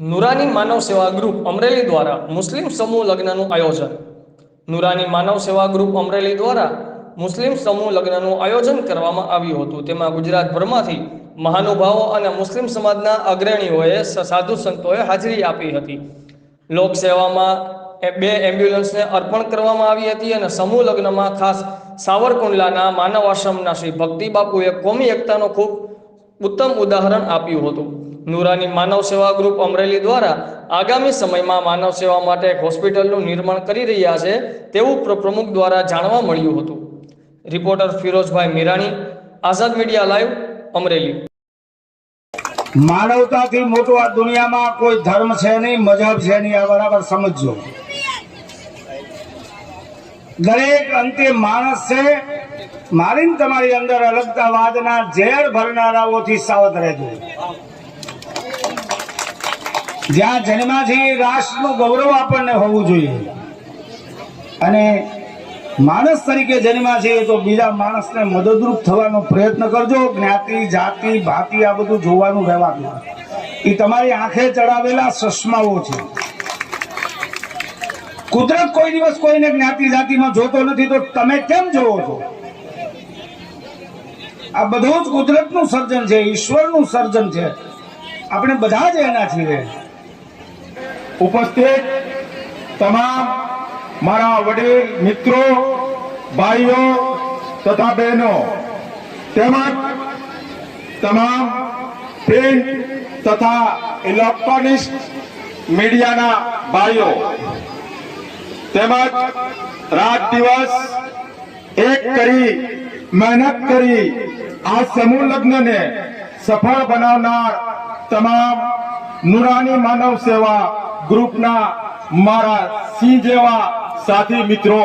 નુરાની માનવ સેવા ગ્રુપ અમરેલી દ્વારા મુસ્લિમ સમૂહ લગ્નનું આયોજન. નુરાની માનવ સેવા ગ્રુપ અમરેલી દ્વારા મુસ્લિમ સમૂહ લગ્નનું આયોજન કરવામાં આવ્યું હતું. તેમાં ગુજરાતભરમાંથી મહાનુભાવો અને મુસ્લિમ સમાજના અગ્રણીઓએ સાધુ સંતોએ હાજરી આપી હતી. લોકસેવામાં બે એમ્બ્યુલન્સને અર્પણ કરવામાં આવી હતી અને સમૂહ લગ્નમાં ખાસ સાવરકુંડલાના માનવ આશ્રમના શ્રી ભક્તિ બાપુએ કોમી એકતાનો ખૂબ ઉત્તમ ઉદાહરણ આપ્યું હતું. નુરાની માનવ સેવા ગ્રુપ અમરેલી દ્વારા આગામી સમયમાં માનવ સેવા માટે એક હોસ્પિટલનું નિર્માણ કરી રહ્યા છે તેવું પ્ર- પ્રમુખ દ્વારા જાણવા મળ્યું હતું. રિપોર્ટર ફિરોઝભાઈ મીરાણી, આઝાદ મીડિયા લાઈવ, અમરેલી. માનવતાથી મોટું આ દુનિયામાં કોઈ ધર્મ છે નહીં મજહબ છે નહીં, આ બરાબર સમજજો. દરેક અંતે માણસ છે મારી તમારી અંદર અલગતાવાદના ઝેર ભરનારાઓથી સાવધ રહેજો. જ્યાં જન્માથી રાષ્ટ્રનું ગૌરવ આપણને હોવું જોઈએ. અને માણસ તરીકે જન્મ્યા છે તો બીજા માણસને મદદરૂપ થવાનો પ્રયત્ન કરજો. જ્ઞાતિ, જાતિ, ભાતિ આ બધું જોવાનું રહેવાનું એ તમારી આંખે ચડાવેલા ચશ્માઓ છે. કુદરત કોઈ દિવસ કોઈને જ્ઞાતિ, જાતિમાં જોતો નથી તો તમે કેમ જોવો છો? આ બધું જ કુદરતનું સર્જન છે, ઈશ્વરનું સર્જન છે. આપણે બધા જ એના છીએ. ઉપસ્થિત તમામ મારા વડીલ, મિત્રો, ભાઈઓ તથા બહેનો, તેમજ તમામ પ્રિન્ટ તથા ઇલેક્ટ્રોનિક મીડિયાના ભાઈઓ, તેમજ રાત દિવસ એક કરી મહેનત કરી આ સમૂહ લગ્નને સફળ બનાવનાર તમામ નુરાની માનવ સેવા ગ્રુપના મારા સિંહ જેવા સાથી મિત્રો.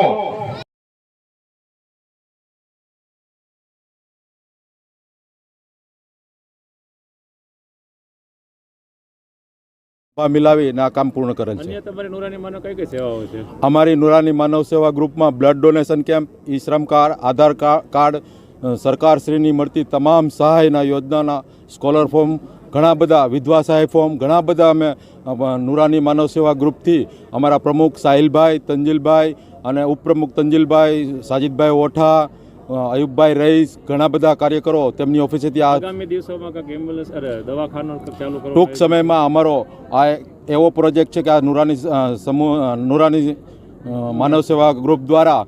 મિલાવીને આ કામ પૂર્ણ કરે છે. અન્ય તમારી નુરાની માનો કઈ કઈ સેવાઓ છે? અમારી નુરાની માનવ સેવા ગ્રુપમાં બ્લડ ડોનેશન કેમ્પ ઈ શ્રમ કાર્ડ આધાર કાર્ડ સરકારશ્રીની મળતી તમામ સહાયના યોજનાના સ્કોલર ફોર્મ ઘણા બધા વિધવા સહાય ફોર્મ ઘણા બધા અમે નુરાની માનવ સેવા ગ્રુપથી અમારા પ્રમુખ સાહિલભાઈ તંજીલભાઈ અને ઉપપ્રમુખ તંજીલભાઈ સાજિદભાઈ ઓઠા અયુબભાઈ રઈસ ઘણા બધા કાર્યકરો તેમની ઓફિસેથી આ આગામી દિવસોમાં દવાખાનું ટૂંક સમયમાં અમારો આ એવો પ્રોજેક્ટ છે કે આ નુરાની સમૂહ નુરાની માનવ સેવા ગ્રુપ દ્વારા